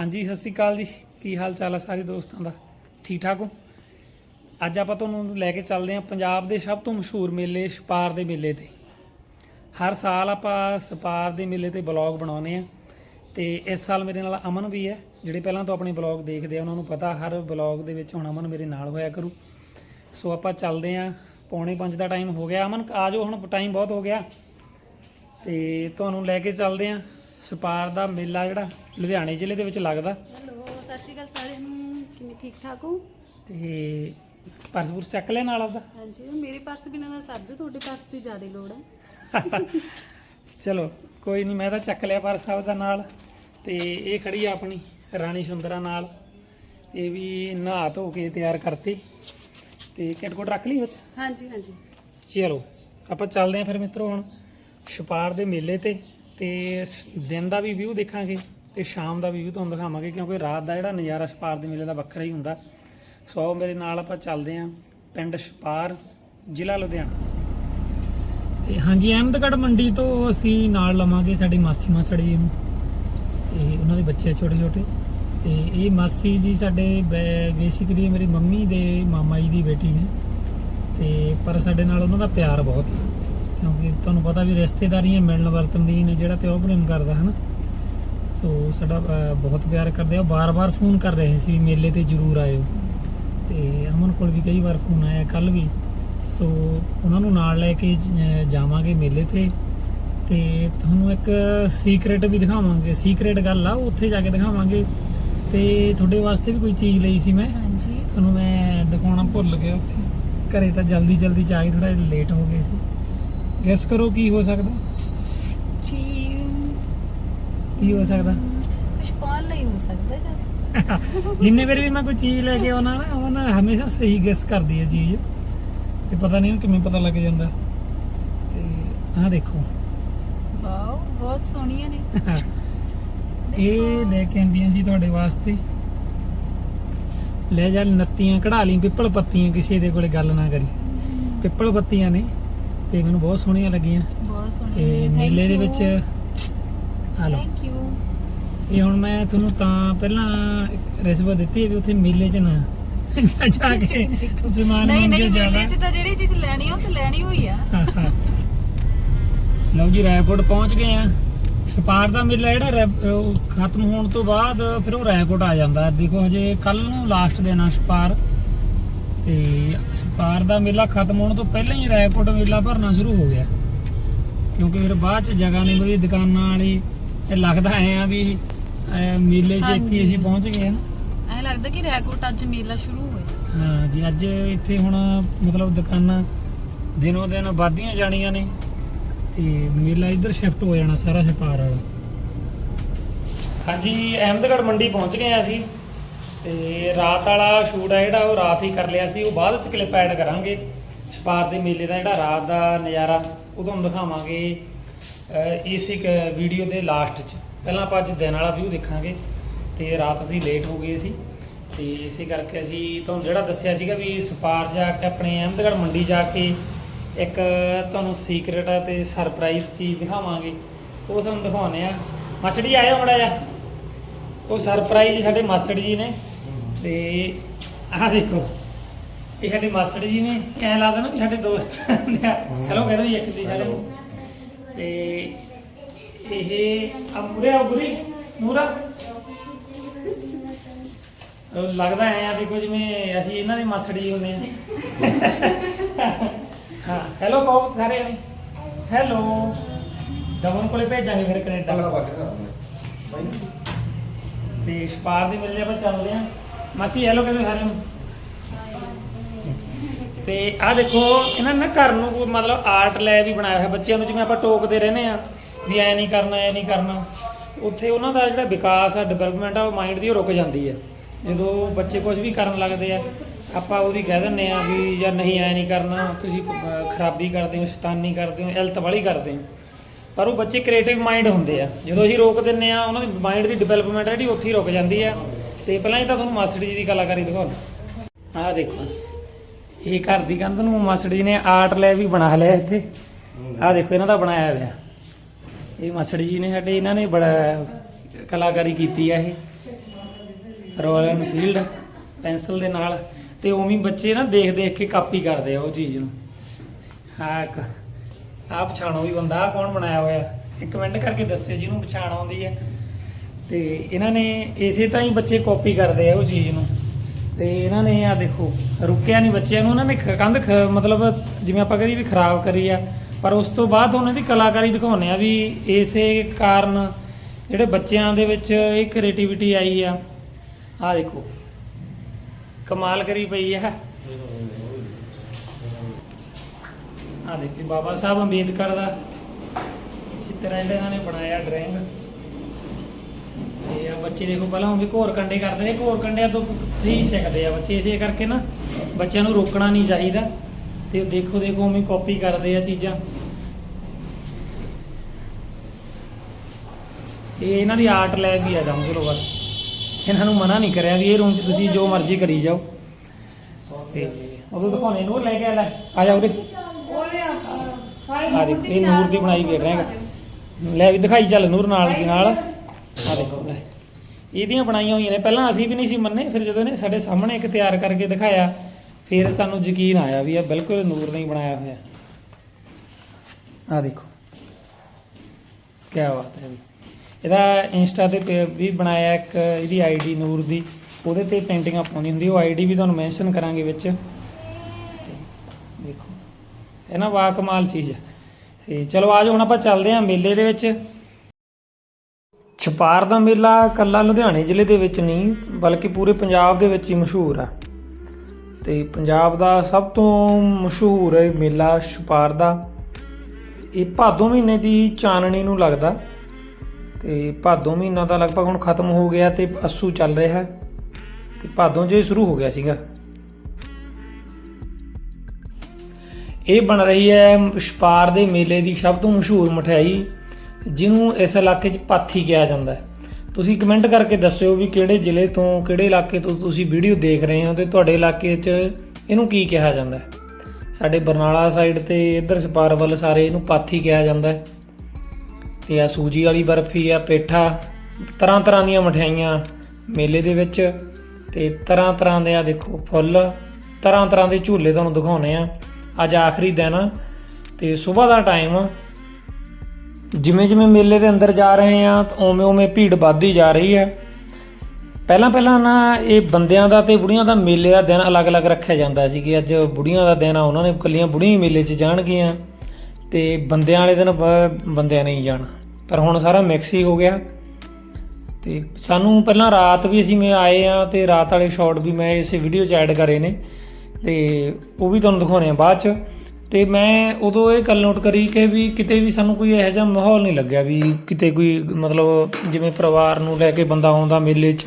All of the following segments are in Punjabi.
ਹਾਂਜੀ, ਸਤਿ ਸ਼੍ਰੀ ਅਕਾਲ ਜੀ। ਕੀ ਹਾਲ ਚਾਲ ਆ ਸਾਰੇ ਦੋਸਤਾਂ ਦਾ? ਠੀਕ ਠਾਕ ਹੋ? ਅੱਜ ਆਪਾਂ ਤੁਹਾਨੂੰ ਲੈ ਕੇ ਚੱਲਦੇ ਹਾਂ ਪੰਜਾਬ ਦੇ ਸਭ ਤੋਂ ਮਸ਼ਹੂਰ ਮੇਲੇ ਛਪਾਰ ਦੇ ਮੇਲੇ ਤੇ। ਹਰ ਸਾਲ ਆਪਾਂ ਛਪਾਰ ਦੇ ਮੇਲੇ ਤੇ ਬਲੌਗ ਬਣਾਉਂਦੇ ਆ ਤੇ ਇਸ ਸਾਲ ਮੇਰੇ ਨਾਲ ਅਮਨ ਵੀ ਹੈ, ਜਿਹੜੇ ਪਹਿਲਾਂ ਤੋਂ ਆਪਣੇ ਬਲੌਗ ਦੇਖਦੇ ਆ, ਉਹਨਾਂ ਨੂੰ ਪਤਾ ਹਰ ਬਲੌਗ ਦੇ ਵਿੱਚ ਹੁਣ ਅਮਨ ਮੇਰੇ ਨਾਲ ਹੋਇਆ ਕਰੂ। ਸੋ ਆਪਾਂ ਚੱਲਦੇ ਆ ਪੌਣੇ 5 ਦਾ ਟਾਈਮ ਹੋ ਗਿਆ। ਅਮਨ, ਆ ਜਾਓ, ਹੁਣ ਟਾਈਮ ਬਹੁਤ ਹੋ ਗਿਆ। ਤੇ ਤੁਹਾਨੂੰ ਲੈ ਕੇ ਚੱਲਦੇ ਆ ਛਪਾਰ ਦਾ ਮੇਲਾ ਜਿਹੜਾ ਲੁਧਿਆਣੇ ਜ਼ਿਲ੍ਹੇ ਦੇ ਵਿੱਚ ਲੱਗਦਾ। ਹੈਲੋ ਸਤਿ ਸ਼੍ਰੀ ਅਕਾਲ ਸਾਰਿਆਂ ਨੂੰ। ਕਿਵੇਂ ਠੀਕ ਠਾਕ ਹੋ? ਤੇ ਪਰਸ ਪੁਰਸ ਚੱਕ ਲਿਆ ਨਾਲ ਆਪਦਾ? ਹਾਂਜੀ ਮੇਰੇ ਪਰਸ ਬਿਨਾਂ ਦਾ ਸਰਜੂ ਤੁਹਾਡੇ ਪਰਸ ਦੀ ਜ਼ਿਆਦਾ ਲੋੜ ਹੈ ਚਲੋ ਕੋਈ ਨਹੀਂ ਮੈਂ ਤਾਂ ਚੱਕ ਲਿਆ ਪਰਸ ਆਪਦਾ ਨਾਲ। ਤੇ ਇਹ ਖੜੀ ਆ ਆਪਣੀ ਰਾਣੀ ਸੁੰਦਰਾ ਨਾਲ। ਇਹ ਵੀ ਨਹਾ ਧੋ ਕੇ ਤਿਆਰ ਕਰਤੀ। ਤੇ ਕਿਟ ਕੋਟ ਰੱਖ ਲਈ ਵਿੱਚ? ਹਾਂਜੀ ਹਾਂਜੀ। ਚਲੋ ਆਪਾਂ ਚੱਲਦੇ ਆਂ ਫਿਰ ਮਿੱਤਰੋ ਹੁਣ। ਛਪਾਰ ਦੇ ਮੇਲੇ ਤੇ। ਤੇ ਦਿਨ ਦਾ ਵੀ ਵਿਊ ਦੇਖਾਂਗੇ ਤੇ ਸ਼ਾਮ ਦਾ ਵੀ ਵਿਊ ਤੁਹਾਨੂੰ ਦਿਖਾਵਾਂਗੇ ਕਿਉਂਕਿ ਰਾਤ ਦਾ ਜਿਹੜਾ ਨਜ਼ਾਰਾ ਛਪਾਰ ਦੇ ਮੇਲੇ ਦਾ ਵੱਖਰਾ ਹੀ ਹੁੰਦਾ। ਸੋ ਮੇਰੇ ਨਾਲ ਆਪਾਂ ਚੱਲਦੇ ਆਂ ਪਿੰਡ ਛਪਾਰ, ਜ਼ਿਲ੍ਹਾ ਲੁਧਿਆਣਾ। ਤੇ ਹਾਂਜੀ, ਅਹਿਮਦਗੜ੍ਹ ਮੰਡੀ ਤੋਂ ਅਸੀਂ ਨਾਲ ਲਵਾਂਗੇ ਸਾਡੀ ਮਾਸੀ ਮਾਸੜੀ ਜੀ ਨੂੰ ਤੇ ਉਹਨਾਂ ਦੇ ਬੱਚੇ ਛੋਟੇ ਛੋਟੇ। ਤੇ ਇਹ ਮਾਸੀ ਜੀ ਸਾਡੇ ਬੇਸਿਕਲੀ ਮੇਰੀ ਮੰਮੀ ਦੇ ਮਾਮਾ ਜੀ ਦੀ ਬੇਟੀ ਨੇ। ਤੇ ਪਰ ਸਾਡੇ ਨਾਲ ਉਹਨਾਂ ਦਾ ਪਿਆਰ ਬਹੁਤ ਹੈ। ਕਿਉਂਕਿ ਤੁਹਾਨੂੰ ਪਤਾ ਵੀ ਰਿਸ਼ਤੇਦਾਰੀਆਂ ਮਿਲਣ ਵਰਤਨ ਦੀ ਨੇ ਜਿਹੜਾ ਤੇ ਉਹ ਪ੍ਰੇਮ ਕਰਦਾ ਹਨਾ? ਸੋ ਸਾਡਾ ਬਹੁਤ ਪਿਆਰ ਕਰਦੇ ਆ। ਬਾਰ-ਬਾਰ ਫੋਨ ਕਰ ਰਹੇ ਸੀ ਵੀ ਮੇਲੇ ਤੇ ਜ਼ਰੂਰ ਆਇਓ। ਤੇ ਅਮਨ ਕੋਲ ਵੀ ਕਈ ਵਾਰ ਫੋਨ ਆਇਆ ਕੱਲ ਵੀ। ਸੋ ਉਹਨਾਂ ਨੂੰ ਨਾਲ ਲੈ ਕੇ ਜਾਵਾਂਗੇ ਮੇਲੇ ਤੇ। ਤੇ ਤੁਹਾਨੂੰ ਇੱਕ ਸੀਕ੍ਰੇਟ ਵੀ ਦਿਖਾਵਾਂਗੇ। ਸੀਕ੍ਰੇਟ ਗੱਲ ਆ ਉੱਥੇ ਜਾ ਕੇ ਦਿਖਾਵਾਂਗੇ। ਤੇ ਤੁਹਾਡੇ ਵਾਸਤੇ ਵੀ ਕੋਈ ਚੀਜ਼ ਲਈ ਸੀ ਮੈਂ? ਹਾਂਜੀ। ਤੁਹਾਨੂੰ ਮੈਂ ਦਿਖਾਉਣਾ ਭੁੱਲ ਗਿਆ ਉੱਥੇ। ਘਰੇ ਤਾਂ ਜਲਦੀ ਜਲਦੀ ਚ ਆ ਕੇ ਥੋੜਾ ਲੇਟ ਹੋ ਗਏ ਸੀ। ਗੈਸ ਕਰੋ ਕੀ ਹੋ ਸਕਦਾ? ਜੀ ਕੀ ਹੋ ਸਕਦਾ? ਕੁਝ ਪਾਉਣ ਲਈ ਹੋ ਸਕਦਾ ਜਾਂ? ਜਿੰਨੇ ਵਾਰ ਵੀ ਮੈਂ ਕੋਈ ਚੀਜ਼ ਲੈ ਕੇ ਆਉਣਾ ਨਾ ਉਹ ਨਾ ਹਮੇਸ਼ਾ ਸਹੀ ਗੈਸ ਕਰਦੀ ਹੈ ਚੀਜ਼। ਤੇ ਪਤਾ ਨਹੀਂ ਉਹਨੂੰ ਕਿਵੇਂ ਪਤਾ ਲੱਗ ਜਾਂਦਾ। ਤੇ ਆਹ ਦੇਖੋ। ਵਾਓ ਬਹੁਤ ਸੋਹਣੀਆਂ ਨੇ। ਇਹ ਲੈ ਕੇ ਆਂਦੀਆਂ ਸੀ ਤੁਹਾਡੇ ਵਾਸਤੇ। ਲੈ ਜਾ ਨੱਤੀਆਂ ਕਢਾ ਲਈ ਪਿੱਪਲ ਪੱਤੀਆਂ ਕਿਸੇ ਦੇ ਕੋਲੇ ਗੱਲ ਨਾ ਕਰੀ। ਪਿੱਪਲ ਪੱਤੀਆਂ ਨੇ। ਤੇ ਮੈਨੂੰ ਬਹੁਤ ਸੋਹਣੀਆਂ ਲੱਗੀਆਂ। ਬਹੁਤ ਸੋਹਣੀਆਂ ਤੇ ਮੇਲੇ ਦੇ ਵਿੱਚ ਆ ਲਓ। ਥੈਂਕ ਯੂ ਇਹ ਹੁਣ ਮੈਂ ਤੁਹਾਨੂੰ ਤਾਂ ਪਹਿਲਾਂ ਇੱਕ ਰਿਸ਼ਵਤ ਦਿੱਤੀ ਵੀ ਉੱਥੇ ਮੇਲੇ 'ਚ ਨਾ ਜਾ ਕੇ ਜ਼ਮਾਨ ਨਹੀਂ। ਨਹੀਂ ਮੇਲੇ 'ਚ ਤਾਂ ਜਿਹੜੀ ਚੀਜ਼ ਲੈਣੀ ਉਹ ਤਾਂ ਲੈਣੀ ਹੋਈ ਆ। ਲਓ ਜੀ ਰਾਏਕੋਟ ਪਹੁੰਚ ਗਏ ਆ। ਸਪਾਰ ਦਾ ਮੇਲਾ ਜਿਹੜਾ ਖਤਮ ਹੋਣ ਤੋਂ ਬਾਅਦ ਫਿਰ ਉਹ ਰਾਏਕੋਟ ਆ ਜਾਂਦਾ। ਦੇਖੋ ਹਜੇ ਕੱਲ ਨੂੰ ਲਾਸਟ ਦਿਨ ਆ ਸਪਾਰ। ਤੇ ਸਪਾਰ ਦਾ ਮੇਲਾ ਖਤਮ ਹੋਣ ਤੋਂ ਪਹਿਲਾਂ ਹੀ ਰਾਏਕੋਟ ਮੇਲਾ ਭਰਨਾ ਸ਼ੁਰੂ ਹੋ ਗਿਆ। ਕਿਉਂਕਿ ਫਿਰ ਬਾਅਦ ਚ ਜਗ੍ਹਾ ਨਹੀਂ ਬਈ ਦੁਕਾਨਾਂ ਵਾਲੀ ਇਹ ਲੱਗਦਾ ਐ ਆ ਵੀ ਮੇਲੇ 'ਚ ਇੱਥੇ। ਅਸੀਂ ਪਹੁੰਚ ਗਏ ਆ ਐਂ ਲੱਗਦਾ ਕਿ ਰੈਕੋਟ ਅੱਜ ਮੇਲਾ ਸ਼ੁਰੂ ਹੋਇਆ। ਹਾਂ ਜੀ ਅੱਜ ਇੱਥੇ ਹੁਣ ਮਤਲਬ ਦੁਕਾਨਾਂ ਦਿਨੋਂ ਦਿਨ ਵੱਧਦੀਆਂ ਜਾਣੀਆਂ ਨੇ ਤੇ ਮੇਲਾ ਇੱਧਰ ਸ਼ਿਫਟ ਹੋ ਜਾਣਾ ਸਾਰਾ ਛਪਾਰ ਵਾਲਾ। ਹਾਂਜੀ ਅਹਿਮਦਗੜ੍ਹ ਮੰਡੀ ਪਹੁੰਚ ਗਏ ਆ ਅਸੀਂ। ਤੇ ਰਾਤ ਵਾਲਾ ਸ਼ੂਟ ਆ ਜਿਹੜਾ, ਉਹ ਰਾਤ ਹੀ ਕਰ ਲਿਆ ਸੀ। ਉਹ ਬਾਅਦ ਚ ਕਲਿੱਪ ਐਡ ਕਰਾਂਗੇ। ਛਪਾਰ ਦੇ ਮੇਲੇ ਦਾ ਜਿਹੜਾ ਰਾਤ ਦਾ ਨਜ਼ਾਰਾ, ਉਹ ਤੁਹਾਨੂੰ ਦਿਖਾਵਾਂਗੇ। ਇਸ ਇੱਕ ਵੀਡੀਓ ਦੇ ਲਾਸਟ 'ਚ। ਪਹਿਲਾਂ ਆਪਾਂ ਅੱਜ ਦਿਨ ਵਾਲਾ ਵਿਊ ਦੇਖਾਂਗੇ। ਤੇ ਰਾਤ ਅਸੀਂ ਲੇਟ ਹੋ ਗਏ ਸੀ। ਤੇ ਇਸੇ ਕਰਕੇ ਅਸੀਂ ਤੁਹਾਨੂੰ ਜਿਹੜਾ ਦੱਸਿਆ ਸੀਗਾ ਵੀ ਸਪਾਰ ਜਾ ਕੇ ਆਪਣੇ ਅਹਿਮਦਗੜ੍ਹ ਮੰਡੀ ਜਾ ਕੇ ਇੱਕ ਤੁਹਾਨੂੰ ਸੀਕ੍ਰੇਟ ਤੇ ਸਰਪ੍ਰਾਈਜ਼ ਚੀਜ਼ ਦਿਖਾਵਾਂਗੇ। ਉਹ ਤੁਹਾਨੂੰ ਦਿਖਾਉਣੇ ਆ। ਮਛੜੀ ਆਇਆ ਮੜਾ ਜਾ ਉਹ ਸਰਪ੍ਰਾਈਜ਼ ਸਾਡੇ ਮਾਸੜ ਜੀ ਨੇ। ਤੇ ਆਹ ਦੇਖੋ ਇਹ ਸਾਡੇ ਮਾਸੜ ਜੀ ਨੇ ਐ ਲੱਗਦਾ ਨਾ ਵੀ ਸਾਡੇ ਦੋਸਤ ਹੈਲੋ ਕਹਿੰਦੇ ਜੀ ਇੱਕ ਦੀ ਨੂੰ ਤੇ ਇਹ ਆ ਮੁਰੇ ਆ ਗੁਰੀ ਨੂਰਾ ਉਹ ਲੱਗਦਾ ਐ ਆ ਦੇਖੋ ਜਿਵੇਂ ਅਸੀਂ ਇਹਨਾਂ ਦੇ ਮਾਸੜ ਜੀ ਹੁੰਦੇ ਆ। ਹਾਂ ਹੈਲੋ ਕਹੋ ਸਾਰੇ ਜਣੇ ਹੈਲੋ ਦਮਨ ਕੋਲੇ ਭੇਜਾਂਗੇ ਫਿਰ ਕੈਨੇਡਾ। ਵਾਕਿਆ ਤੇ ਛਪਾਰ ਦੇ ਮੇਲੇ ਆਪਾਂ ਚੱਲਦੇ ਆਂ। ਮਾਸੀ ਹੈਲੋ ਕਹਿੰਦੇ ਸਾਰਿਆਂ ਨੂੰ। ਤੇ ਆਹ ਦੇਖੋ, ਇਹਨਾਂ ਨੇ ਨਾ ਘਰ ਨੂੰ ਕੋਈ ਮਤਲਬ ਆਰਟ ਲੈ ਵੀ ਬਣਾਇਆ ਹੋਇਆ, ਬੱਚਿਆਂ ਨੂੰ ਜਿਵੇਂ ਆਪਾਂ ਟੋਕਦੇ ਰਹਿੰਦੇ ਆ ਵੀ ਐ ਨਹੀਂ ਕਰਨਾ, ਐ ਨਹੀਂ ਕਰਨਾ। ਉੱਥੇ ਉਹਨਾਂ ਦਾ ਜਿਹੜਾ ਵਿਕਾਸ ਆ ਡਿਵੈਲਪਮੈਂਟ ਆ, ਉਹ ਮਾਈਂਡ ਦੀ ਉਹ ਰੁਕ ਜਾਂਦੀ ਆ। ਜਦੋਂ ਬੱਚੇ ਕੁਝ ਵੀ ਕਰਨ ਲੱਗਦੇ ਆ, ਆਪਾਂ ਉਹਦੀ ਕਹਿ ਦਿੰਦੇ ਆ ਵੀ ਜਾਂ ਨਹੀਂ, ਐ ਨਹੀਂ ਕਰਨਾ, ਤੁਸੀਂ ਖਰਾਬੀ ਕਰਦੇ ਹੋ, ਸ਼ੈਤਾਨੀ ਕਰਦੇ ਹੋ ਇਲਤ ਵਾਲੀ ਕਰਦੇ ਹੋ। ਪਰ ਉਹ ਬੱਚੇ ਕ੍ਰੀਏਟਿਵ ਮਾਈਂਡ ਹੁੰਦੇ ਆ। ਜਦੋਂ ਅਸੀਂ ਰੋਕ ਦਿੰਨੇ ਆ ਉਹਨਾਂ ਦੀ ਮਾਈਂਡ ਦੀ ਡਿਵੈਲਪਮੈਂਟ ਜਿਹੜੀ, ਉੱਥੇ ਹੀ ਰੁਕ ਜਾਂਦੀ ਆ। ਤੇ ਪਹਿਲਾਂ ਹੀ ਤਾਂ ਤੁਹਾਨੂੰ ਮਾਸਟਰ ਜੀ ਦੀ ਕਲਾਕਾਰੀ ਦਿਖਾਉਣਾ। ਆਹ ਦੇਖੋ ਇਹ ਘਰ ਦੀ ਕੰਧ ਨੂੰ ਮਾਸਟਰ ਜੀ ਨੇ ਆਰਟ ਲੈ ਵੀ ਬਣਾ ਲਿਆ ਇੱਥੇ। ਆਹ ਦੇਖੋ, ਇਹਨਾਂ ਦਾ ਬਣਾਇਆ ਹੋਇਆ। ਇਹ ਮਾਸਟਰ ਜੀ ਨੇ ਸਾਡੇ, ਇਹਨਾਂ ਨੇ ਬੜਾ ਕਲਾਕਾਰੀ ਕੀਤੀ ਆ ਇਹ। ਰੋਇਲ ਐਨਫੀਲਡ ਪੈਨਸਲ ਦੇ ਨਾਲ। ਤੇ ਉਵੇਂ ਬੱਚੇ ਨਾ ਦੇਖ ਦੇਖ ਕੇ ਕਾਪੀ ਕਰਦੇ ਆ ਉਹ ਚੀਜ਼ ਨੂੰ। ਹਾਂ ਇੱਕ, ਆਹ ਪਛਾਣੋ ਵੀ ਬੰਦਾ, ਆਹ ਕੌਣ ਬਣਾਇਆ ਹੋਇਆ। ਇੱਕ ਕਮੈਂਟ ਕਰਕੇ ਦੱਸਿਓ ਜਿਹਨੂੰ ਪਛਾਣ ਆਉਂਦੀ ਹੈ ਤੇ ਇਹਨਾਂ ਨੇ ਇਸੇ ਤਾਂ ਹੀ ਬੱਚੇ ਕਾਪੀ ਕਰਦੇ ਆ ਉਹ ਚੀਜ਼ ਨੂੰ। ਤੇ ਇਹਨਾਂ ਨੇ ਆ ਦੇਖੋ, ਰੁਕਿਆ ਨਹੀਂ ਬੱਚਿਆਂ ਨੂੰ ਉਹਨਾਂ ਨੇ ਖ- ਕੰਧ ਖ- ਮਤਲਬ ਜਿਵੇਂ ਆਪਾਂ ਕਹਦੇ ਵੀ ਖਰਾਬ ਕਰੀ ਆ, ਪਰ ਉਸ ਤੋਂ ਬਾਅਦ ਉਹਨਾਂ ਦੀ ਕਲਾਕਾਰੀ ਦਿਖਾਉਂਦੇ ਆ ਵੀ ਇਸੇ ਕਾਰਨ ਜਿਹੜੇ ਬੱਚਿਆਂ ਦੇ ਵਿੱਚ ਇਹ ਕ੍ਰੀਏਟੀਵਿਟੀ ਆਈ ਆ। ਆ ਦੇਖੋ, ਕਮਾਲ ਕਰੀ ਪਈ ਆ। ਆ ਦੇਖੀ, ਬਾਬਾ ਸਾਹਿਬ ਅੰਬੇਦਕਰ ਦਾ ਚਿੱਤਰ ਇਹਨਾਂ ਨੇ ਬਣਾਇਆ ਡਰਾਇੰਗ ਤੇ ਆ। ਬੱਚੇ ਦੇਖੋ, ਪਹਿਲਾਂ ਵੀ ਘੋਰ ਕੰਡੇ ਕਰਦੇ ਨੇ। ਘੋਰ ਕੰਡਿਆਂ ਤੋਂ ਹੀ ਸਿੱਖਦੇ ਆ ਬੱਚੇ ਇਸੇ ਕਰਕੇ ਨਾ। ਬੱਚਿਆਂ ਨੂੰ ਰੋਕਣਾ ਨਹੀਂ ਚਾਹੀਦਾ। ਤੇ ਦੇਖੋ ਦੇਖੋ, ਉਵੇਂ ਕਾਪੀ ਕਰਦੇ ਆ ਚੀਜ਼ਾਂ। ਇਹ ਇਹਨਾਂ ਦੀ ਆਰਟ ਲੈਬ ਵੀ ਆ, ਸਮਝ ਲਓ ਬਸ। ਇਹਨਾਂ ਨੂੰ ਮਨਾ ਨਹੀਂ ਕਰਿਆ ਵੀ ਇਹ ਰੂਮ 'ਚ ਤੁਸੀਂ ਜੋ ਮਰਜ਼ੀ ਕਰੀ ਜਾਓ। ਤੇ ਉਦੋਂ ਦਿਖਾਉਣੇ ਨੂੰ ਲੈ ਕੇ ਆ ਲੈ। ਆ ਜਾ ਉਰੇ ਆ ਦੇਖ, ਇਹ ਨੂਰ ਦੀ ਬਣਾਈ ਵੇਖ ਰਿਹਾ ਲੈ ਵੀ ਦਿਖਾਈ ਚੱਲ ਨੂਰ ਨਾਲ ਦੀ ਨਾਲ। ਆ ਦੇਖੋ ਲੈ। ਇਹਦੀਆਂ ਬਣਾਈਆਂ ਹੋਈਆਂ ਨੇ। ਪਹਿਲਾਂ ਅਸੀਂ ਵੀ ਨਹੀਂ ਸੀ ਮੰਨੇ, ਫਿਰ ਜਦੋਂ ਇਹਨੇ ਸਾਡੇ ਸਾਹਮਣੇ ਇੱਕ ਤਿਆਰ ਕਰਕੇ ਦਿਖਾਇਆ, ਫਿਰ ਸਾਨੂੰ ਯਕੀਨ ਆਇਆ ਵੀ ਇਹ ਬਿਲਕੁਲ ਨੂਰ ਨੇ ਬਣਾਇਆ ਹੋਇਆ। ਆ ਦੇਖੋ। ਕੀ ਬਾਤ ਹੈ ਵੀ ਇਹਦਾ ਇੰਸਟਾ ਤੇ ਵੀ ਬਣਾਇਆ ਇੱਕ ਇਹਦੀ ਆਈਡੀ ਨੂਰ ਦੀ। ਉਹਦੇ ਤੇ ਪੇਂਟਿੰਗਾਂ ਪਾਉਣੀ ਹੁੰਦੀ ਉਹ ਆਈਡੀ ਵੀ ਤੁਹਾਨੂੰ ਮੈਂਸ਼ਨ ਕਰਾਂਗੇ ਵਿੱਚ। ਦੇਖੋ। ਇਹ ਨਾ ਵਾਕਮਾਲ ਚੀਜ਼ ਹੈ ਤੇ ਚਲੋ ਆਜੋ ਹੁਣ ਆਪਾਂ ਚੱਲਦੇ ਹਾਂ ਮੇਲੇ ਦੇ ਵਿੱਚ। ਛਪਾਰ ਦਾ ਮੇਲਾ ਕੱਲਾ ਲੁਧਿਆਣੇ ਜ਼ਿਲ੍ਹੇ ਦੇ ਵਿੱਚ ਨਹੀਂ, ਬਲਕਿ ਪੂਰੇ ਪੰਜਾਬ ਦੇ ਵਿੱਚ ਹੀ ਮਸ਼ਹੂਰ ਆ। ਤੇ ਪੰਜਾਬ ਦਾ ਸਭ ਤੋਂ ਮਸ਼ਹੂਰ ਇਹ ਮੇਲਾ ਛਪਾਰ ਦਾ, ਇਹ ਭਾਦੋਂ ਮਹੀਨੇ ਦੀ ਚਾਨਣੀ ਨੂੰ ਲੱਗਦਾ। ਤੇ ਭਾਦੋਂ ਮਹੀਨਾ ਤਾਂ ਲਗਭਗ ਹੁਣ ਖਤਮ ਹੋ ਗਿਆ ਤੇ ਅੱਸੂ ਚੱਲ ਰਿਹਾ। ਹੈ ਤੇ ਭਾਦੋਂ 'ਚ ਇਹ ਸ਼ੁਰੂ ਹੋ ਗਿਆ ਸੀਗਾ। ਇਹ ਬਣ ਰਹੀ ਹੈ ਛਪਾਰ ਦੇ ਮੇਲੇ ਦੀ ਸਭ ਤੋਂ ਮਸ਼ਹੂਰ ਮਠਿਆਈ ਜਿਹਨੂੰ ਇਸ ਇਲਾਕੇ 'ਚ ਪਾਥੀ ਕਿਹਾ ਜਾਂਦਾ ਹੈ। ਤੁਸੀਂ ਕਮੈਂਟ ਕਰਕੇ ਦੱਸਿਓ ਵੀ ਕਿਹੜੇ ਜ਼ਿਲ੍ਹੇ ਤੋਂ, ਕਿਹੜੇ ਇਲਾਕੇ ਤੋਂ ਤੁਸੀਂ ਵੀਡੀਓ ਦੇਖ ਰਹੇ ਹੋ ਤੇ ਤੁਹਾਡੇ ਇਲਾਕੇ 'ਚ ਇਹਨੂੰ ਕੀ ਕਿਹਾ ਜਾਂਦਾ ਹੈ। ਸਾਡੇ ਬਰਨਾਲਾ ਸਾਈਡ ਤੇ ਇੱਧਰ ਸਪਾਰ ਵੱਲ ਸਾਰੇ ਇਹਨੂੰ ਪਾਥੀ ਕਿਹਾ ਜਾਂਦਾ ਹੈ। ਤੇ ਆ ਸੂਜੀ ਵਾਲੀ ਬਰਫੀ ਆ ਪੇਠਾ, ਤਰ੍ਹਾਂ ਤਰ੍ਹਾਂ ਦੀਆਂ ਮਠਿਆਈਆਂ ਮੇਲੇ ਦੇ ਵਿੱਚ ਤੇ ਤਰ੍ਹਾਂ ਤਰ੍ਹਾਂ ਦੇ ਆ ਦੇਖੋ ਫੁੱਲ, ਤਰ੍ਹਾਂ ਤਰ੍ਹਾਂ ਦੇ ਝੂਲੇ ਤੁਹਾਨੂੰ ਦਿਖਾਉਣੇ ਆ। ਅੱਜ ਆਖਰੀ ਦਿਨ ਆ ਤੇ ਸਵੇਰ ਦਾ ਟਾਈਮ ਆ। ਜਿਵੇਂ ਜਿਵੇਂ ਮੇਲੇ ਦੇ ਅੰਦਰ ਜਾ ਰਹੇ ਆ ਤਾਂ ਉਵੇਂ ਓਵੇਂ ਭੀੜ ਵੱਧਦੀ ਜਾ ਰਹੀ ਹੈ। ਪਹਿਲਾਂ ਪਹਿਲਾਂ ਨਾ ਇਹ ਬੰਦਿਆਂ ਦਾ ਤੇ ਬੁੜੀਆਂ ਦਾ ਮੇਲੇ ਦਾ ਦਿਨ ਅਲੱਗ-ਅਲੱਗ ਰੱਖਿਆ ਜਾਂਦਾ ਸੀ ਕਿ ਅੱਜ ਬੁੜੀਆਂ ਦਾ ਦਿਨ ਆ, ਉਹਨਾਂ ਨੇ ਇਕੱਲੀਆਂ ਬੁੜੀਆਂ ਮੇਲੇ 'ਚ ਜਾਣਗੀਆਂ ਤੇ ਬੰਦਿਆਂ ਵਾਲੇ ਦਿਨ ਬ- ਬੰਦਿਆਂ ਨਹੀਂ ਜਾਣਾ। ਪਰ ਹੁਣ ਸਾਰਾ ਮਿਕਸ ਹੀ ਹੋ ਗਿਆ ਤੇ ਸਾਨੂੰ ਪਹਿਲਾਂ ਰਾਤ ਵੀ ਅਸੀਂ ਮੈਂ ਆਏ ਆ ਤੇ ਰਾਤ ਵਾਲੇ ਸ਼ਾਟ ਵੀ ਮੈਂ ਇਸੇ ਵੀਡੀਓ 'ਚ ਐਡ ਕਰੇ ਨੇ ਤੇ ਉਹ ਵੀ ਤੁਹਾਨੂੰ ਦਿਖਾਉਣੇ ਆ ਬਾਅਦ 'ਚ। ਤੇ ਮੈਂ ਉਦੋਂ ਇਹ ਗੱਲ ਨੋਟ ਕਰੀ ਕਿ ਵੀ ਕਿਤੇ ਵੀ ਸਾਨੂੰ ਕੋਈ ਇਹੋ ਜਿਹਾ ਮਾਹੌਲ ਨਹੀਂ ਲੱਗਿਆ ਵੀ ਕਿਤੇ ਕੋਈ ਮਤਲਬ ਜਿਵੇਂ ਪਰਿਵਾਰ ਨੂੰ ਲੈ ਕੇ ਬੰਦਾ ਆਉਂਦਾ ਮੇਲੇ 'ਚ,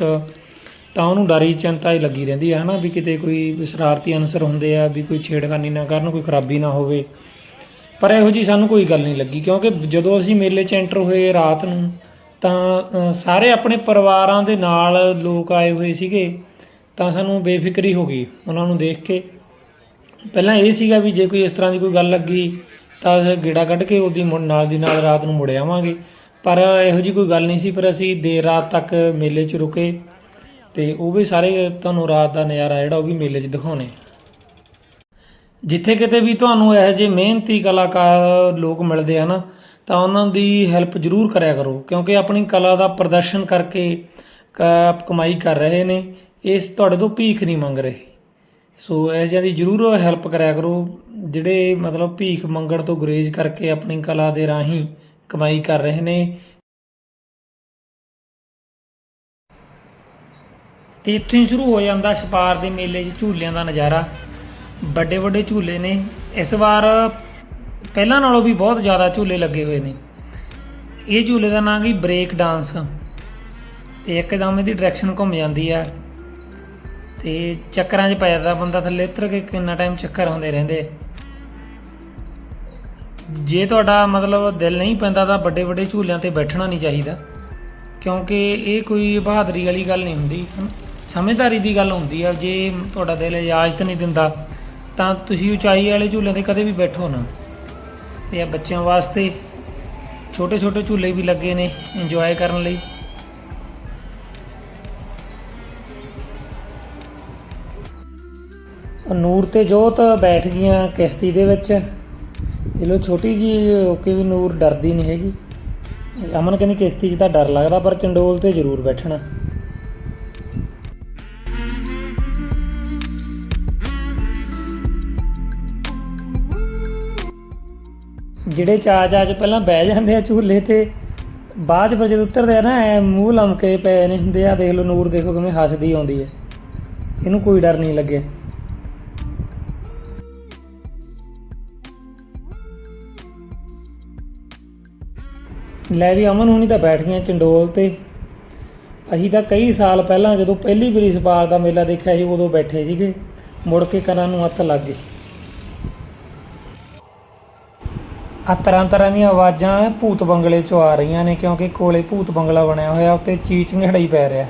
ਤਾਂ ਉਹਨੂੰ ਡਰੀ ਚਿੰਤਾ ਹੀ ਲੱਗੀ ਰਹਿੰਦੀ ਹੈ ਹਨਾ, ਵੀ ਕਿਤੇ ਕੋਈ ਸ਼ਰਾਰਤੀ ਅਨਸਰ ਹੁੰਦੇ ਆ, ਵੀ ਕੋਈ ਛੇੜਖਾਨੀ ਨਾ ਕਰਨ, ਕੋਈ ਖਰਾਬੀ ਨਾ ਹੋਵੇ। ਪਰ ਇਹੋ ਜੀ ਸਾਨੂੰ ਕੋਈ ਗੱਲ ਨਹੀਂ ਲੱਗੀ, ਕਿਉਂਕਿ ਜਦੋਂ ਅਸੀਂ ਮੇਲੇ 'ਚ ਐਂਟਰ ਹੋਏ ਰਾਤ ਨੂੰ, ਤਾਂ ਸਾਰੇ ਆਪਣੇ ਪਰਿਵਾਰਾਂ ਦੇ ਨਾਲ ਲੋਕ ਆਏ ਹੋਏ ਸੀਗੇ, ਤਾਂ ਸਾਨੂੰ ਬੇਫਿਕਰੀ ਹੋ ਗਈ ਉਹਨਾਂ ਨੂੰ ਦੇਖ ਕੇ। ਪਹਿਲਾਂ ਇਹ ਸੀਗਾ ਵੀ ਜੇ ਕੋਈ ਇਸ ਤਰ੍ਹਾਂ ਦੀ ਕੋਈ ਗੱਲ ਲੱਗੀ, ਤਾਂ ਗੇੜਾ ਕੱਢ ਕੇ ਉਹਦੀ ਮੁੜ ਨਾਲ ਦੀ ਨਾਲ ਰਾਤ ਨੂੰ ਮੁੜ ਆਵਾਂਗੇ। ਪਰ ਇਹੋ ਜੀ ਕੋਈ ਗੱਲ ਨਹੀਂ ਸੀ, ਪਰ ਅਸੀਂ ਦੇਰ ਰਾਤ ਤੱਕ ਮੇਲੇ 'ਚ ਰੁਕੇ ਤੇ ਉਹ ਵੀ ਸਾਰੇ ਤੁਹਾਨੂੰ ਰਾਤ ਦਾ ਨਜ਼ਾਰਾ ਜਿਹੜਾ ਉਹ ਵੀ ਮੇਲੇ 'ਚ ਦਿਖਾਉਣੇ। ਜਿੱਥੇ ਕਿਤੇ ਵੀ ਤੁਹਾਨੂੰ ਇਹੋ ਜਿਹੇ ਮਿਹਨਤੀ ਕਲਾਕਾਰ ਲੋਕ ਮਿਲਦੇ ਆ ਨਾ ਤਾਂ ਉਹਨਾਂ ਦੀ ਹੈਲਪ ਜ਼ਰੂਰ ਕਰਿਆ ਕਰੋ, ਕਿਉਂਕਿ ਆਪਣੀ ਕਲਾ ਦਾ ਪ੍ਰਦਰਸ਼ਨ ਕਰਕੇ ਕ- ਕਮਾਈ ਕਰ ਰਹੇ ਨੇ, ਇਸ ਤੁਹਾਡੇ ਤੋਂ ਭੀਖ ਨਹੀਂ ਮੰਗ ਰਹੇ। ਸੋ ਇਹ ਜਿਹਾ ਦੀ ਜ਼ਰੂਰ ਹੈਲਪ ਕਰਿਆ ਕਰੋ। ਜਿਹੜੇ ਮਤਲਬ ਭੀਖ ਮੰਗਣ ਤੋਂ ਗੁਰੇਜ਼ ਕਰਕੇ ਆਪਣੀ ਕਲਾ ਦੇ ਰਾਹੀਂ ਕਮਾਈ ਕਰ ਰਹੇ ਨੇ। ਤੇ ਇੱਥੋਂ ਹੀ ਸ਼ੁਰੂ ਹੋ ਜਾਂਦਾ ਛਪਾਰ ਦੇ ਮੇਲੇ 'ਚ ਝੂਲਿਆਂ ਦਾ ਨਜ਼ਾਰਾ। ਵੱਡੇ ਵੱਡੇ ਝੂਲੇ ਨੇ। ਇਸ ਵਾਰ ਪਹਿਲਾਂ ਨਾਲੋਂ ਵੀ ਬਹੁਤ ਜ਼ਿਆਦਾ ਝੂਲੇ ਲੱਗੇ ਹੋਏ ਨੇ। ਇਹ ਝੂਲੇ ਦਾ ਨਾਂ ਕੀ ਬ੍ਰੇਕ ਡਾਂਸ। ਤੇ ਇੱਕਦਮ ਇਹਦੀ ਡਾਇਰੈਕਸ਼ਨ ਘੁੰਮ ਜਾਂਦੀ ਆ। ਤੇ ਚੱਕਰਾਂ 'ਚ ਪੈ ਜਾਂਦਾ ਬੰਦਾ ਥੱਲੇ ਉਤਰ ਕੇ ਕਿੰਨਾ ਟਾਈਮ ਚੱਕਰ ਹੁੰਦੇ ਰਹਿੰਦੇ। ਜੇ ਤੁਹਾਡਾ ਮਤਲਬ ਦਿਲ ਨਹੀਂ ਪੈਂਦਾ ਤਾਂ ਵੱਡੇ ਵੱਡੇ ਝੂਲਿਆਂ ਤੇ ਬੈਠਣਾ ਨਹੀਂ ਚਾਹੀਦਾ, ਕਿਉਂਕਿ ਇਹ ਕੋਈ ਬਹਾਦਰੀ ਵਾਲੀ ਗੱਲ ਨਹੀਂ ਹੁੰਦੀ ਸਮਝਦਾਰੀ ਦੀ ਗੱਲ ਹੁੰਦੀ ਆ, ਜੇ ਤੁਹਾਡਾ ਦਿਲ ਇਜਾਜ਼ਤ ਨਹੀਂ ਦਿੰਦਾ, ਤਾਂ ਤੁਸੀਂ ਉਚਾਈ ਵਾਲੇ ਝੂਲਿਆਂ ਤੇ ਕਦੇ ਵੀ ਬੈਠੋ ਨਾ। ਤੇ ਇਹ ਬੱਚਿਆਂ ਵਾਸਤੇ ਛੋਟੇ ਛੋਟੇ ਝੂਲੇ ਵੀ ਲੱਗੇ ਨੇ ਇੰਜੋਏ ਕਰਨ ਲਈ। ਨੂਰ ਤੇ ਜੋਤ ਬੈਠ ਗਈਆਂ ਕਿਸ਼ਤੀ ਦੇ ਵਿੱਚ। ਇਹ ਲੋ ਛੋਟੀ ਜੀ ਓਕੇ ਵੀ ਨੂਰ ਡਰਦੀ ਨਹੀਂ ਹੈਗੀ। ਅਮਨ ਕਹਿੰਦੀ ਕਿਸ਼ਤੀ 'ਚ ਤਾਂ ਡਰ ਲੱਗਦਾ, ਪਰ ਚੰਡੋਲ ਤੇ ਜ਼ਰੂਰ ਬੈਠਣਾ। ਜਿਹੜੇ ਚਾਅ ਚਾਅ 'ਚ ਪਹਿਲਾਂ ਬਹਿ ਜਾਂਦੇ ਆ ਝੂਲੇ ਤੇ, ਬਾਅਦ 'ਚ ਫਿਰ ਜਦੋਂ ਉਤਰਦੇ ਆ ਨਾ, ਐ ਮੂੰਹ ਲਮਕੇ ਪਏ ਨੇ ਹੁੰਦੇ ਆ, ਦੇਖ ਲਓ ਨੂਰ ਦੇਖੋ ਕਿਵੇਂ ਹੱਸਦੀ ਆਉਂਦੀ ਹੈ। ਇਹਨੂੰ ਕੋਈ ਡਰ ਨਹੀਂ ਲੱਗਿਆ। ਲੈ ਵੀ ਅਮਨ ਹੁਣੀ ਤਾਂ ਬੈਠ ਗਈਆਂ ਚੰਡੋਲ ਤੇ। ਅਸੀਂ ਤਾਂ ਕਈ ਸਾਲ ਪਹਿਲਾਂ ਜਦੋਂ ਪਹਿਲੀ ਵਾਰੀ ਸਪਾਰ ਦਾ ਮੇਲਾ ਦੇਖਿਆ ਸੀ, ਉਦੋਂ ਬੈਠੇ ਸੀਗੇ। ਮੁੜ ਕੇ ਕੰਨਾਂ ਨੂੰ ਹੱਥ ਲੱਗ ਗਏ ਆ ਤਰ੍ਹਾਂ ਤਰ੍ਹਾਂ ਦੀਆਂ ਆਵਾਜ਼ਾਂ ਭੂਤ ਬੰਗਲੇ ਚੋਂ ਆ ਰਹੀਆਂ ਨੇ, ਕਿਉਂਕਿ ਕੋਲੇ ਭੂਤ ਬੰਗਲਾ ਬਣਿਆ ਹੋਇਆ, ਉੱਤੇ ਚੀਚ ਹੀ ਪੈ ਰਿਹਾ।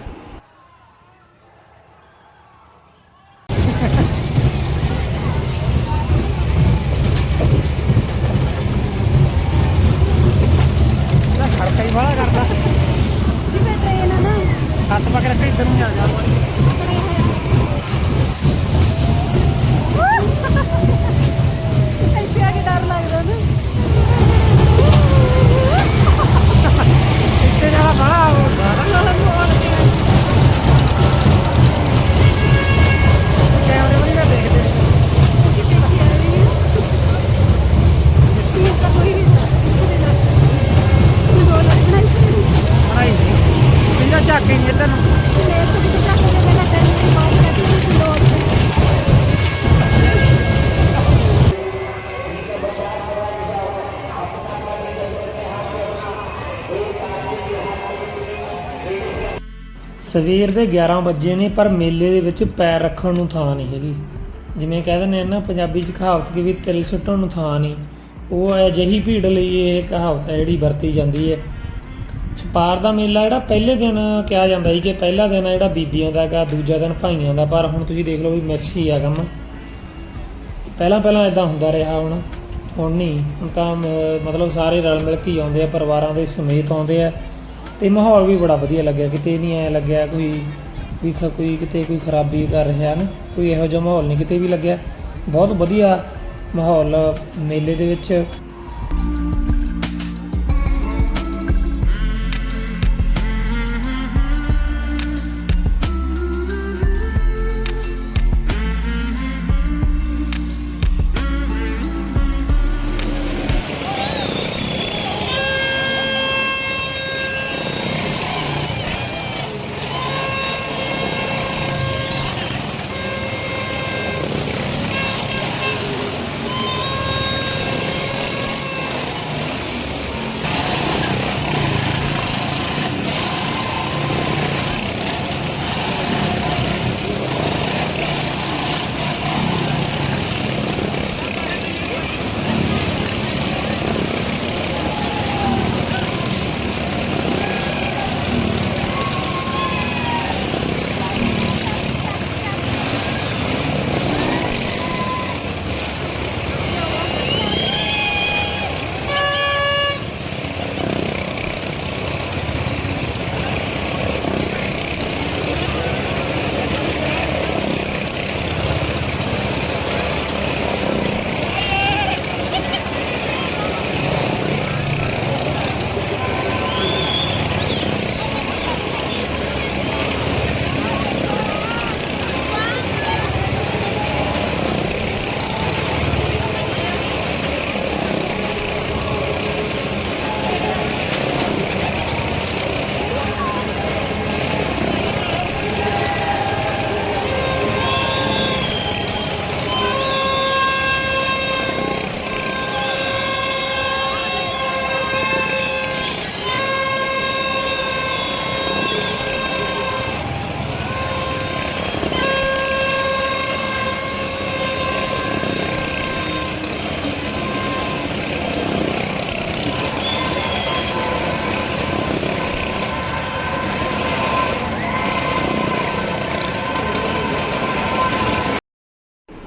ਸਵੇਰ ਦੇ 11 ਵਜੇ ਨੇ, ਪਰ ਮੇਲੇ ਦੇ ਵਿੱਚ ਪੈਰ ਰੱਖਣ ਨੂੰ ਥਾਂ ਨਹੀਂ ਹੈਗੀ। ਜਿਵੇਂ ਕਹਿ ਦਿੰਦੇ ਆ ਨਾ, ਪੰਜਾਬੀ ਚ ਕਹਾਵਤ ਕਿ ਵੀ ਤਿਲ ਸੁੱਟਣ ਨੂੰ ਥਾਂ ਨਹੀਂ। ਉਹ ਅਜਿਹੀ ਭੀੜ ਲਈ ਇਹ ਕਹਾਵਤ ਹੈ ਜਿਹੜੀ ਵਰਤੀ ਜਾਂਦੀ ਹੈ। ਛਪਾਰ ਦਾ ਮੇਲਾ ਜਿਹੜਾ ਪਹਿਲੇ ਦਿਨ ਕਿਹਾ ਜਾਂਦਾ ਸੀ ਕਿ ਪਹਿਲਾ ਦਿਨ ਆ ਜਿਹੜਾ ਬੀਬੀਆਂ ਦਾ ਗਾ ਦੂਜਾ ਦਿਨ ਭਾਈਆਂ ਦਾ। ਪਰ ਹੁਣ ਤੁਸੀਂ ਦੇਖ ਲਓ ਵੀ ਮਿਕਸ ਹੀ ਆ ਕੰਮ। ਪਹਿਲਾਂ ਪਹਿਲਾਂ ਇਦਾਂ ਹੁੰਦਾ ਰਿਹਾ ਹੁਣ। ਹੁਣ ਨਹੀਂ। ਹੁਣ ਤਾਂ ਮ- ਮਤਲਬ ਸਾਰੇ ਰਲ ਮਿਲ ਕੇ ਹੀ ਆਉਂਦੇ ਆ, ਪਰਿਵਾਰਾਂ ਦੇ ਸਮੇਤ ਆਉਂਦੇ ਆ। ਤੇ ਮਾਹੌਲ ਵੀ ਬੜਾ ਵਧੀਆ ਲੱਗਿਆ, ਕਿਤੇ ਨਹੀਂ ਐ ਲੱਗਿਆ ਕੋਈ ਵੀ ਖ- ਕੋਈ ਕਿਤੇ ਕੋਈ ਖਰਾਬੀ ਕਰ ਰਿਹਾ ਨਾ, ਕੋਈ ਇਹੋ ਜਿਹਾ ਮਾਹੌਲ ਨਹੀਂ ਕਿਤੇ ਵੀ ਲੱਗਿਆ। ਬਹੁਤ ਵਧੀਆ ਮਾਹੌਲ ਮੇਲੇ ਦੇ ਵਿੱਚ।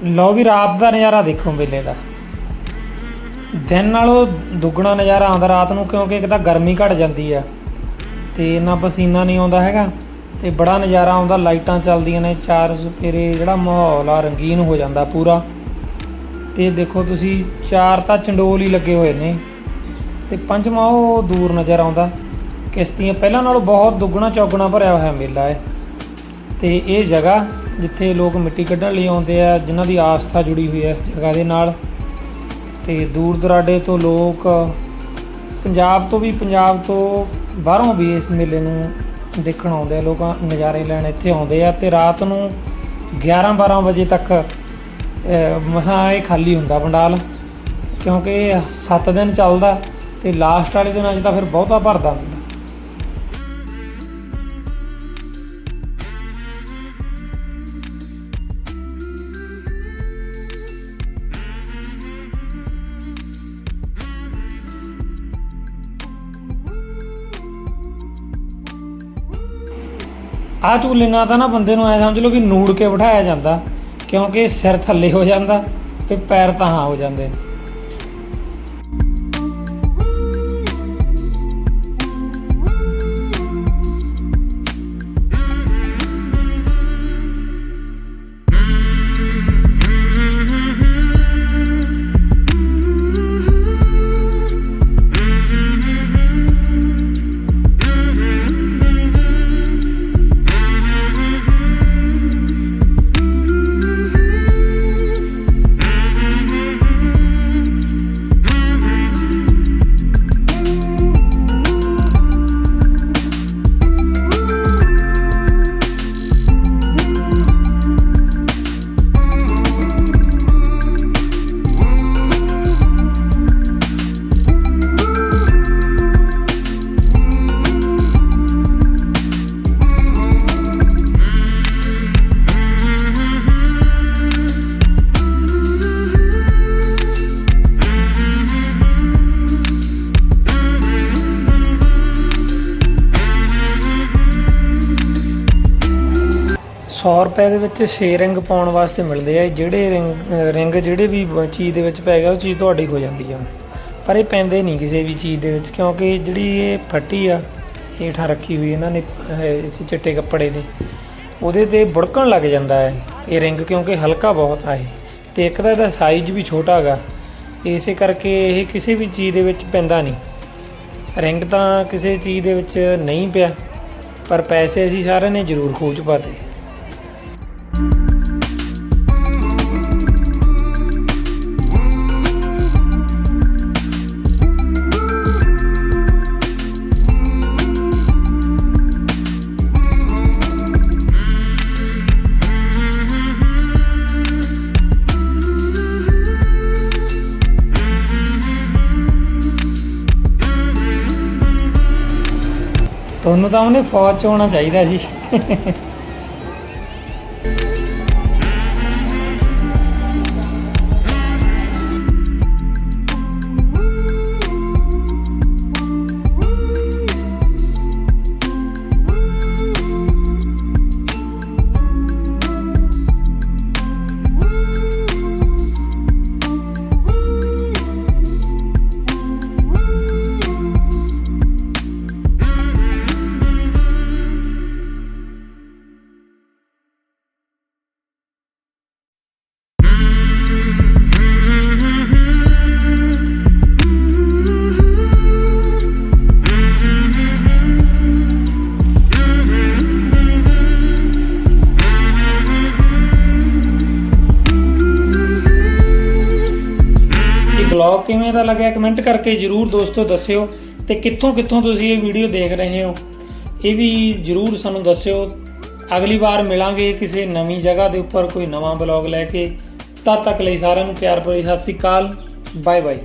ਲਓ ਵੀ ਰਾਤ ਦਾ ਨਜ਼ਾਰਾ ਦੇਖੋ ਮੇਲੇ ਦਾ। ਦਿਨ ਨਾਲੋਂ ਦੁੱਗਣਾ ਨਜ਼ਾਰਾ ਆਉਂਦਾ ਰਾਤ ਨੂੰ ਕਿਉਂਕਿ ਇੱਕ ਤਾਂ ਗਰਮੀ ਘਟ ਜਾਂਦੀ ਆ ਤੇ ਇੰਨਾ ਪਸੀਨਾ ਨਹੀਂ ਆਉਂਦਾ ਹੈਗਾ ਤੇ ਬੜਾ ਨਜ਼ਾਰਾ ਆਉਂਦਾ, ਲਾਈਟਾਂ ਚੱਲਦੀਆਂ ਨੇ, ਚਾਰ ਸਪੇਰੇ ਜਿਹੜਾ ਮਾਹੌਲ ਆ ਰੰਗੀਨ ਹੋ ਜਾਂਦਾ ਪੂਰਾ। ਤੇ ਦੇਖੋ ਤੁਸੀਂ, ਚਾਰ ਤਾਂ ਚੰਡੋਲ ਹੀ ਲੱਗੇ ਹੋਏ ਨੇ ਤੇ ਪੰਜਵਾਂ ਉਹ ਦੂਰ ਨਜ਼ਰ ਆਉਂਦਾ। ਕਿਸ਼ਤੀਆਂ ਪਹਿਲਾਂ ਨਾਲੋਂ ਬਹੁਤ ਦੁੱਗਣਾ ਚੌਗਣਾ ਭਰਿਆ ਹੋਇਆ ਮੇਲਾ ਹੈ। ਤੇ ਇਹ ਜਗ੍ਹਾ ਜਿੱਥੇ ਲੋਕ ਮਿੱਟੀ ਕੱਢਣ ਲਈ ਆਉਂਦੇ ਆ, ਜਿਨ੍ਹਾਂ ਦੀ ਆਸਥਾ ਜੁੜੀ ਹੋਈ ਹੈ ਇਸ ਜਗ੍ਹਾ ਦੇ ਨਾਲ। ਤੇ ਦੂਰ ਦਰਾਡੇ ਤੋਂ ਲੋਕ ਪੰਜਾਬ ਤੋਂ ਵੀ ਪੰਜਾਬ ਤੋਂ ਬਾਹਰੋਂ ਵੀ ਇਸ ਮੇਲੇ ਨੂੰ ਦੇਖਣ ਆਉਂਦੇ ਆ। ਲੋਕਾਂ ਨਜ਼ਾਰੇ ਲੈਣ ਇੱਥੇ ਆਉਂਦੇ ਆ ਤੇ ਰਾਤ ਨੂੰ 11 12 ਵਜੇ ਤੱਕ ਮਸਾਂ ਇਹ ਖਾਲੀ ਹੁੰਦਾ ਪੰਡਾਲ, ਕਿਉਂਕਿ ਇਹ 7 ਦਿਨ ਚੱਲਦਾ ਤੇ ਲਾਸਟ ਵਾਲੇ ਦਿਨਾਂ 'ਚ ਤਾਂ ਫਿਰ ਬਹੁਤਾ ਭਰਦਾ ਮੇਲਾ ਆ ਝੂਲੇ ਨਾਲ ਤਾਂ ਨਾ ਬੰਦੇ ਨੂੰ ਐ ਸਮਝ ਲਓ ਵੀ ਨੂੜ ਕੇ ਬਿਠਾਇਆ ਜਾਂਦਾ, ਕਿਉਂਕਿ ਸਿਰ ਥੱਲੇ ਹੋ ਜਾਂਦਾ ਤੇ ਪੈਰ ਤਾਂ ਹਾਂ ਹੋ ਜਾਂਦੇ ਨੇ। ਸੌ ਰੁਪਏ ਦੇ ਵਿੱਚ 6 ਰਿੰਗ ਪਾਉਣ ਵਾਸਤੇ ਮਿਲਦੇ ਆ। ਜਿਹੜੇ ਰਿੰਗ ਰਿੰਗ ਜਿਹੜੇ ਵੀ ਚੀਜ਼ ਦੇ ਵਿੱਚ ਪੈ ਗਿਆ, ਉਹ ਚੀਜ਼ ਤੁਹਾਡੀ ਹੋ ਜਾਂਦੀ ਆ। ਪਰ ਇਹ ਪੈਂਦੇ ਨਹੀਂ ਕਿਸੇ ਵੀ ਚੀਜ਼ ਦੇ ਵਿੱਚ, ਕਿਉਂਕਿ ਜਿਹੜੀ ਇਹ ਫੱਟੀ ਆ, ਹੇਠਾਂ ਰੱਖੀ ਹੋਈ ਇਹਨਾਂ ਨੇ ਚਿੱਟੇ ਕੱਪੜੇ ਦੇ, ਉਹਦੇ ਤੇ ਬੁੜਕਣ ਲੱਗ ਜਾਂਦਾ ਹੈ ਇਹ ਰਿੰਗ, ਕਿਉਂਕਿ ਹਲਕਾ ਬਹੁਤ ਆ ਇਹ। ਤੇ ਇੱਕ ਤਾਂ ਇਹਦਾ ਸਾਈਜ਼ ਵੀ ਛੋਟਾ ਹੈਗਾ ਇਸੇ ਕਰਕੇ ਇਹ ਕਿਸੇ ਵੀ ਚੀਜ਼ ਦੇ ਵਿੱਚ ਪੈਂਦਾ ਨਹੀਂ। ਰਿੰਗ ਤਾਂ ਕਿਸੇ ਚੀਜ਼ ਦੇ ਵਿੱਚ ਨਹੀਂ ਪਿਆ, ਪਰ ਪੈਸੇ ਅਸੀਂ ਸਾਰਿਆਂ ਨੇ ਜ਼ਰੂਰ ਖੂਚ ਪਾਤੇ ਤੁਹਾਨੂੰ ਤਾਂ ਉਹਨੇ ਫੌਜ ਚ ਹੋਣਾ ਚਾਹੀਦਾ ਜੀ ਕਿਵੇਂ ਦਾ ਲੱਗਿਆ ਕਮੈਂਟ ਕਰਕੇ ਜਰੂਰ ਦੋਸਤੋ ਦੱਸਿਓ ਤੇ ਕਿੱਥੋਂ ਕਿੱਥੋਂ ਤੁਸੀਂ ਇਹ ਵੀਡੀਓ ਦੇਖ ਰਹੇ ਹੋ, ਇਹ ਵੀ ਜਰੂਰ ਸਾਨੂੰ ਦੱਸਿਓ। ਅਗਲੀ ਵਾਰ ਮਿਲਾਂਗੇ ਕਿਸੇ ਨਵੀਂ ਜਗ੍ਹਾ ਦੇ ਉੱਪਰ ਕੋਈ ਨਵਾਂ ਬਲੌਗ ਲੈ ਕੇ। ਤਦ ਤੱਕ ਲਈ ਸਾਰਿਆਂ ਨੂੰ ਪਿਆਰ ਭਰੀ ਸਤਿ ਸ੍ਰੀ ਅਕਾਲ ਬਾਏ ਬਾਏ